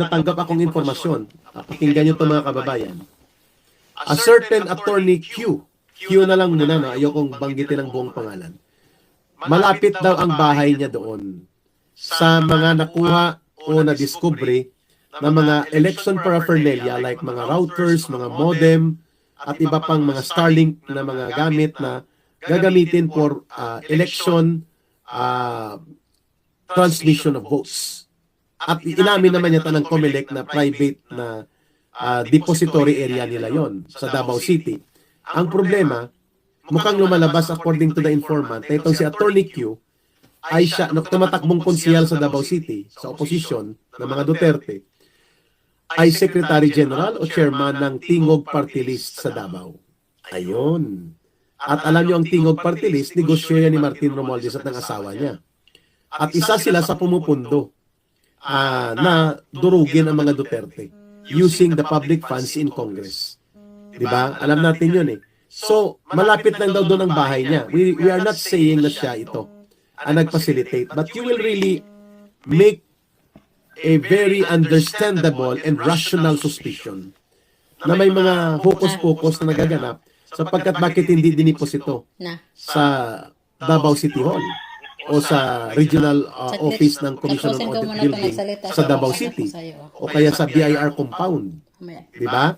natanggap akong informasyon. Ah, Pakinggan nyo ito mga kababayan. A certain attorney Q, Q na lang muna, no? ayokong banggitin ang buong pangalan. Malapit daw ang bahay niya doon sa mga nakuha o na-discovery na mga election paraphernalia like mga routers, mga modem, at iba pang mga Starlink na mga gamit na gagamitin for ah, election ah, transmission of votes. At inamin naman yata ng COMELEC na private na ah, depository area nila yon sa Davao City. Ang problema, mukhang lumalabas according to the informant na itong si Attorney Q ay siya, no, tumatakbong konsihal sa Davao City sa opposition ng mga Duterte ay Secretary General o Chairman ng Tingog Party List sa Davao. Ayun. At alam niyo ang Tingog Party List, negosyo yan ni Martin Romualdez at ng asawa niya. At isa sila sa pumupundo ah, na durugin ang mga Duterte using the public funds in Congress. Di ba? Alam natin yun eh. So, malapit lang daw doon ang bahay niya. We, we are not saying na siya ito ang nag-facilitate. But you will really make a very understandable and rational suspicion na may mga hokus-pokus na nagaganap sapagkat bakit hindi dinipos ito sa Davao City Hall o sa regional uh, office ng Commission on Audit Building sa Davao City o kaya sa BIR compound, di ba?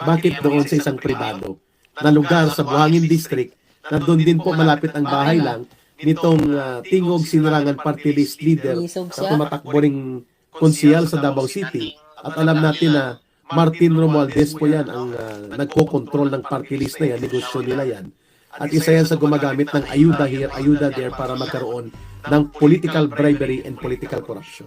Bakit doon sa isang pribado na lugar sa Buhangin District na doon din po malapit ang bahay lang nitong uh, Tingog Sinirangan Party List leader siya. tumatakbo ring konsihal sa Davao City at alam natin na Martin Romualdez po yan ang uh, nagko-control ng party list na yan, negosyo nila yan. At isa yan sa gumagamit ng ayuda here, ayuda there para magkaroon ng political bribery and political corruption.